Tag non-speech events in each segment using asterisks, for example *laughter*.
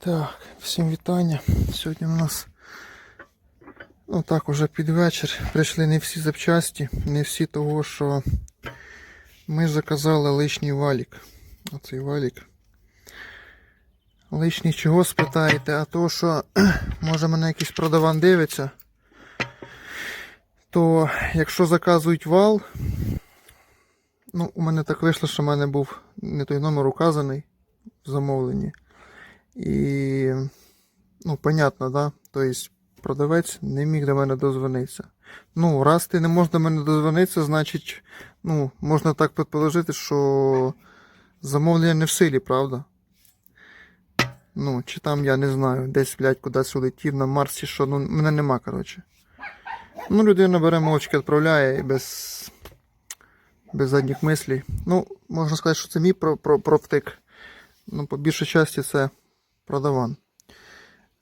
Так, всім вітання. Сьогодні у нас ну так уже під вечір. Прийшли не всі запчасті, не всі того, що ми заказали лишній валік. Оцей валік. Лишній чого спитаєте, а то, що *clears throat* може мене якийсь продаван дивиться, то якщо заказують вал, ну, у мене так вийшло, що в мене був не той номер указаний в замовленні. І, ну, понятно, да? Тобто продавець не міг до мене дозвонитися. Ну, раз ти не можеш до мене дозвонитися, значить, ну, можна так предположити, що замовлення не в силі, правда? Ну, чи там, я не знаю, десь, блядь, кудись улетів на Марсі, що, ну, мене нема, коротше. Ну, людина бере мовчки, відправляє і без, без задніх мислей. Ну, можна сказати, що це мій про, про, провтик. Ну, по більшій часті це продаван.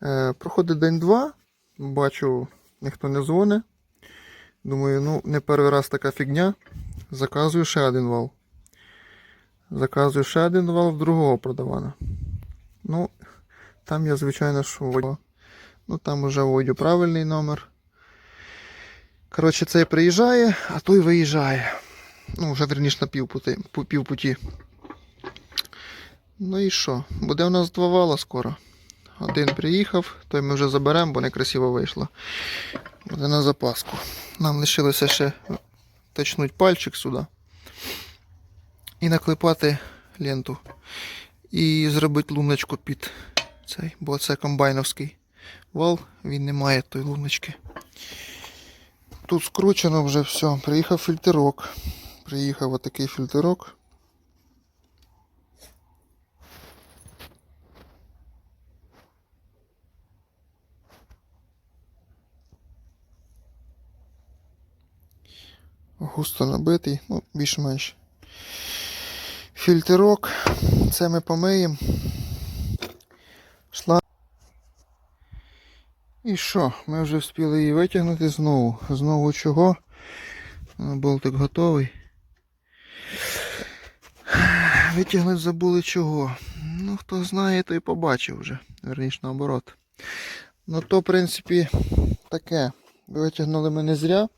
Е, проходить день-два, бачу, ніхто не дзвонить. Думаю, ну, не перший раз така фігня. Заказую ще один вал. Заказую ще один вал в другого продавана. Ну, там я, звичайно, що вводю. Ну, там уже вводю правильний номер. Коротше, цей приїжджає, а той виїжджає. Ну, вже верніше на півпуті. півпуті. Ну і що? Буде у нас два вала скоро. Один приїхав, той ми вже заберемо, бо некрасиво вийшло. Буде на запаску. Нам лишилося ще точнуть пальчик сюди. І наклепати ленту. І зробити луночку під цей, бо це комбайновський вал, він не має тої луночки. Тут скручено вже все. Приїхав фільтрок. Приїхав отакий фільтрок. Густо набитий, ну, більш-менш. Фільтрок. Це ми помиємо. Шла. І що? Ми вже встигли її витягнути знову. Знову чого? Болтик готовий. Витягнути забули чого. Ну, хто знає, той побачив вже. Верніше наоборот. Ну то, в принципі, таке. Витягнули ми не зря.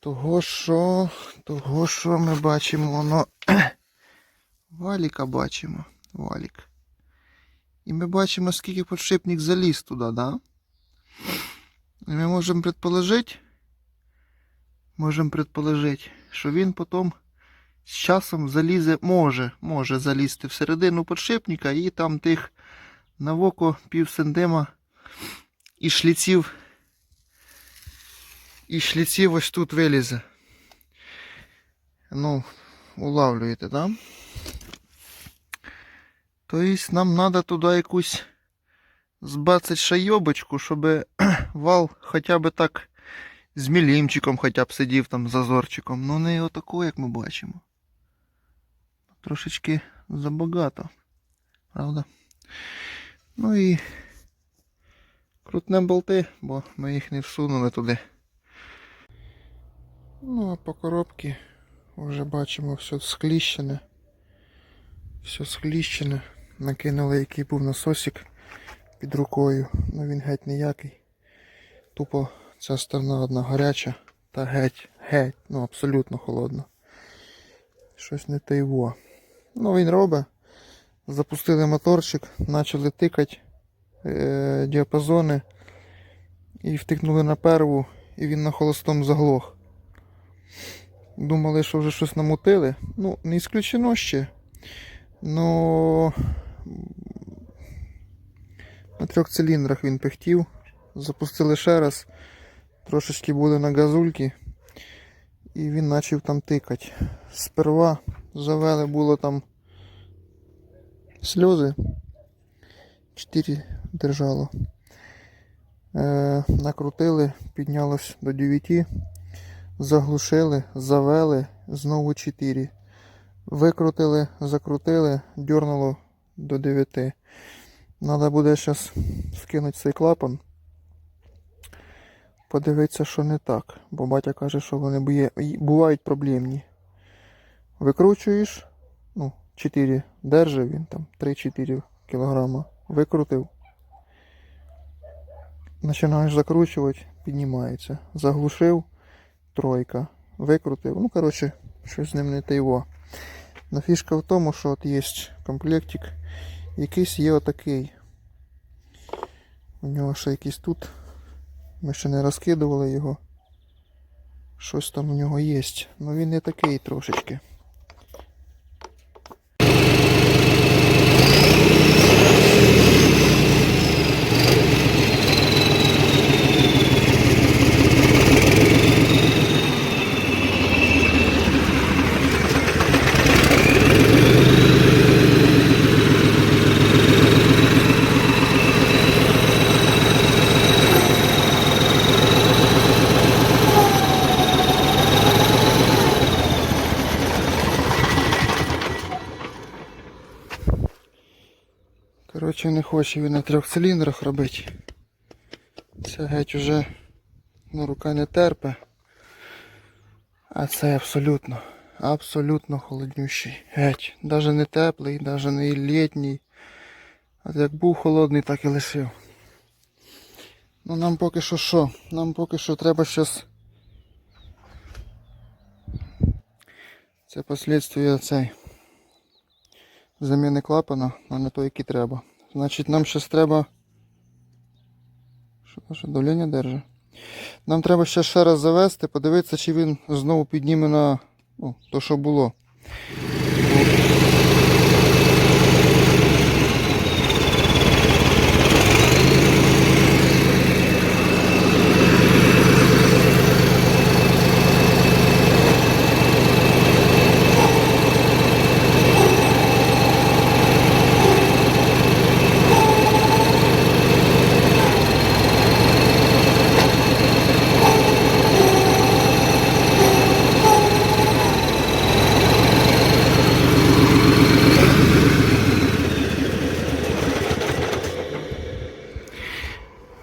Того що, того що ми бачимо, воно *clears throat* валіка бачимо. Валік. І ми бачимо, скільки подшипник заліз туди, да? І ми можемо предположити, можемо предположити, що він потім з часом залізе, може, може залізти всередину подшипника і там тих на око пів сантима і шліців і шліців ось тут вилізе. Ну, улавлюєте, да? Тобто нам треба туди якусь збацать шайобочку, щоб *clears throat* вал хоча б так з мілімчиком хоча б сидів там зазорчиком. Ну не отако, як ми бачимо. Трошечки забагато. Правда? Ну і крутнем болти, бо ми їх не всунули туди. Ну, а по коробці вже бачимо все скліщене. Все скліщене. Накинули, який був насосик під рукою. Ну він геть ніякий. Тупо ця сторона одна гаряча та геть, геть, ну абсолютно холодна. Щось не те його. Ну він робить. Запустили моторчик, почали тикати е- діапазони і втикнули на перву, і він на холостому заглох. Думали, що вже щось намутили. Ну, не ісключено ще. Но на трьох циліндрах він пихтів. Запустили ще раз. Трошечки були на газульки. І він почав там тикати. Сперва завели було там сльози. Чотири держало. Е, накрутили, піднялось до 9. Заглушили, завели, знову 4. Викрутили, закрутили, дернуло до 9. Надо буде зараз скинути цей клапан. Подивитися, що не так. Бо батя каже, що вони бувають проблемні. Викручуєш, ну, 4 держав він там 3-4 кілограма. Викрутив. Починаєш закручувати, піднімається. Заглушив, тройка. Викрутив. Ну, коротше, щось з ним не тайво. Но фішка в тому, що от є комплектик, якийсь є отакий. У нього ще якийсь тут. Ми ще не розкидували його. Щось там у нього є. Ну він не такий трошечки. Коротше, не хоче він на трьох циліндрах робити. Це геть уже ну, рука не терпе. А це абсолютно, абсолютно холоднющий. Геть. Даже не теплий, даже не літній. А як був холодний, так і лишив. Ну нам поки що що? Нам поки що треба щас. Це послідствия цей. Заміни клапана, а не той, який треба. Значить, нам щось треба. Що наше давлення держить? Нам треба ще ще раз завести, подивитися, чи він знову підніме на ну, то, що було.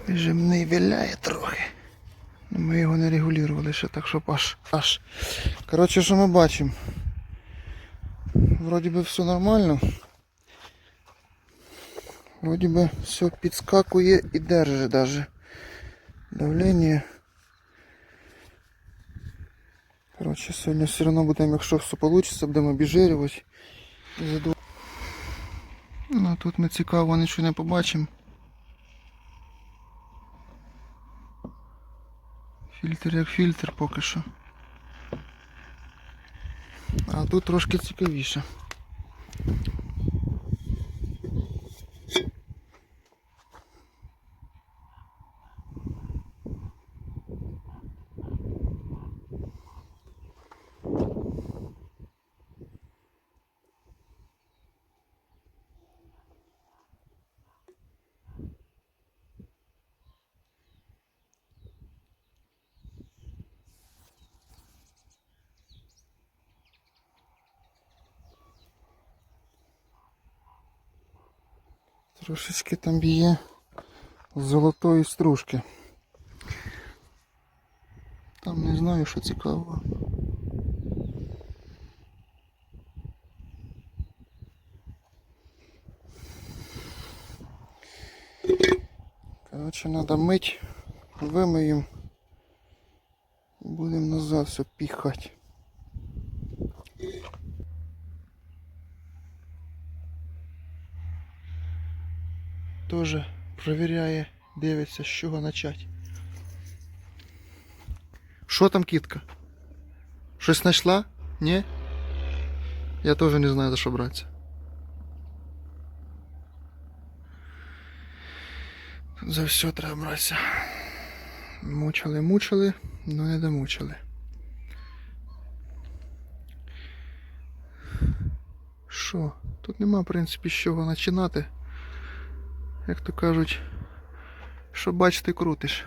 Жимний виляє трохи. Ну, Ми його не регулювали ще так, щоб аж аж. Коротше, що ми бачимо? Вроді би все нормально. Вроді би все підскакує і держить даже. Давлення. Коротше, сьогодні все одно будемо, якщо все вийде, будемо обіжирювати. Ну тут ми цікаво нічого не побачимо. Фільтр як фільтр поки що. А тут трошки цікавіше. Трошечки там б'є золотої стружки. Там не знаю, що цікавого. Коротше, треба мить, вимиємо. Будемо назад все піхати. Тоже провіряє, дивиться, з чого почати. Що там кітка? Щось знайшла? Ні? Я теж не знаю за що братися. За все треба братися. Мучили, мучили, але не домучили. Що? Тут нема, в принципі, з чого починати як то кажуть, що бач, ти крутиш.